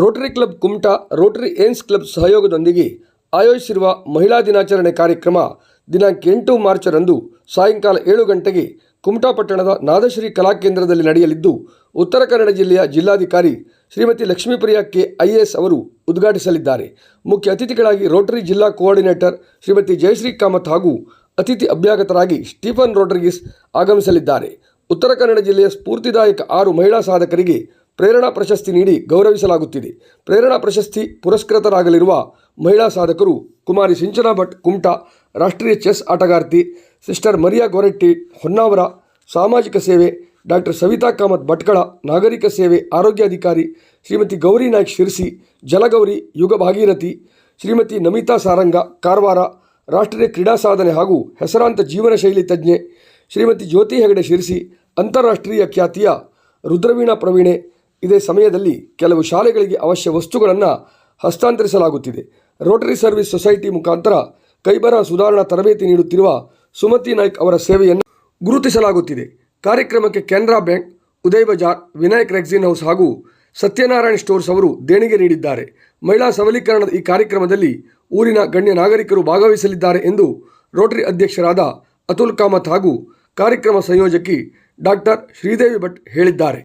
Rotary club Kumta, Rotary Anns club ಸಹಯೋಗದೊಂದಿಗೆ ಆಯೋಜಿಸಿರುವ ಮಹಿಳಾ ದಿನಾಚರಣೆ ಕಾರ್ಯಕ್ರಮ ದಿನಾಂಕ ಎಂಟು ಮಾರ್ಚರಂದು ಸಾಯಂಕಾಲ ಏಳು ಗಂಟೆಗೆ ಕುಮಟಾ ಪಟ್ಟಣದ ನಾದಶ್ರೀ ಕಲಾಕೇಂದ್ರದಲ್ಲಿ ನಡೆಯಲಿದ್ದು, ಉತ್ತರ ಕನ್ನಡ ಜಿಲ್ಲೆಯ ಜಿಲ್ಲಾಧಿಕಾರಿ ಶ್ರೀಮತಿ ಲಕ್ಷ್ಮೀಪ್ರಿಯ ಕೆ ಐಎಸ್ ಅವರು ಉದ್ಘಾಟಿಸಲಿದ್ದಾರೆ. ಮುಖ್ಯ ಅತಿಥಿಗಳಾಗಿ ರೋಟರಿ ಜಿಲ್ಲಾ ಕೋಆರ್ಡಿನೇಟರ್ ಶ್ರೀಮತಿ ಜಯಶ್ರೀ ಕಾಮತ್ ಹಾಗೂ ಅತಿಥಿ ಅಭ್ಯಾಗತರಾಗಿ ಸ್ಟೀಫನ್ ರೋಡ್ರಿಗಿಸ್ ಆಗಮಿಸಲಿದ್ದಾರೆ. ಉತ್ತರ ಕನ್ನಡ ಜಿಲ್ಲೆಯ ಸ್ಫೂರ್ತಿದಾಯಕ ಆರು ಮಹಿಳಾ ಸಾಧಕರಿಗೆ ಪ್ರೇರಣಾ ಪ್ರಶಸ್ತಿ ನೀಡಿ ಗೌರವಿಸಲಾಗುತ್ತಿದೆ. ಪ್ರೇರಣಾ ಪ್ರಶಸ್ತಿ ಪುರಸ್ಕೃತರಾಗಲಿರುವ ಮಹಿಳಾ ಸಾಧಕರು ಕುಮಾರಿ ಸಿಂಚನಾ ಭಟ್ ಕುಮಟಾ, ರಾಷ್ಟ್ರೀಯ ಚೆಸ್ ಆಟಗಾರ್ತಿ ಸಿಸ್ಟರ್ ಮರಿಯಾ ಗೊರೆಟ್ಟಿ, ಹೊನ್ನಾವರ ಸಾಮಾಜಿಕ ಸೇವೆ ಡಾಕ್ಟರ್ ಸವಿತಾ ಕಾಮತ್ ಭಟ್ಕಳ, ನಾಗರಿಕ ಸೇವೆ ಆರೋಗ್ಯಾಧಿಕಾರಿ ಶ್ರೀಮತಿ ಗೌರಿ ನಾಯ್ಕ್ ಶಿರ್ಸಿ, ಜಲಗೌರಿ ಯುಗ ಭಾಗೀರಥಿ ಶ್ರೀಮತಿ ನಮಿತಾ ಸಾರಂಗ, ಕಾರವಾರ ರಾಷ್ಟ್ರೀಯ ಕ್ರೀಡಾ ಸಾಧನೆ ಹಾಗೂ ಹೆಸರಾಂತ ಜೀವನ ಶೈಲಿ ತಜ್ಞೆ ಶ್ರೀಮತಿ ಜ್ಯೋತಿ ಹೆಗಡೆ ಶಿರ್ಸಿ, ಅಂತಾರಾಷ್ಟ್ರೀಯ ಖ್ಯಾತಿಯ ರುದ್ರವೀಣಾ ಪ್ರವೀಣೆ ಇದೇ ಸಮಯದಲ್ಲಿ ಕೆಲವು ಶಾಲೆಗಳಿಗೆ ಅವಶ್ಯ ವಸ್ತುಗಳನ್ನು ಹಸ್ತಾಂತರಿಸಲಾಗುತ್ತಿದೆ. ರೋಟರಿ ಸರ್ವಿಸ್ ಸೊಸೈಟಿ ಮುಖಾಂತರ ಕೈಬರ ಸುಧಾರಣಾ ತರಬೇತಿ ನೀಡುತ್ತಿರುವ ಸುಮತಿ ನಾಯ್ಕ್ ಅವರ ಸೇವೆಯನ್ನು ಗುರುತಿಸಲಾಗುತ್ತಿದೆ. ಕಾರ್ಯಕ್ರಮಕ್ಕೆ Canara bank, Uday Bazar, Vinayak rexine house ಹಾಗೂ ಸತ್ಯನಾರಾಯಣ ಸ್ಟೋರ್ಸ್ ಅವರು ದೇಣಿಗೆ ನೀಡಿದ್ದಾರೆ. ಮಹಿಳಾ ಸಬಲೀಕರಣದ ಈ ಕಾರ್ಯಕ್ರಮದಲ್ಲಿ ಊರಿನ ಗಣ್ಯ ನಾಗರಿಕರು ಭಾಗವಹಿಸಲಿದ್ದಾರೆ ಎಂದು ರೋಟರಿ ಅಧ್ಯಕ್ಷರಾದ ಅತುಲ್ ಕಾಮತ್ ಹಾಗೂ ಕಾರ್ಯಕ್ರಮ ಸಂಯೋಜಕಿ ಡಾಕ್ಟರ್ ಶ್ರೀದೇವಿ ಭಟ್ ಹೇಳಿದ್ದಾರೆ.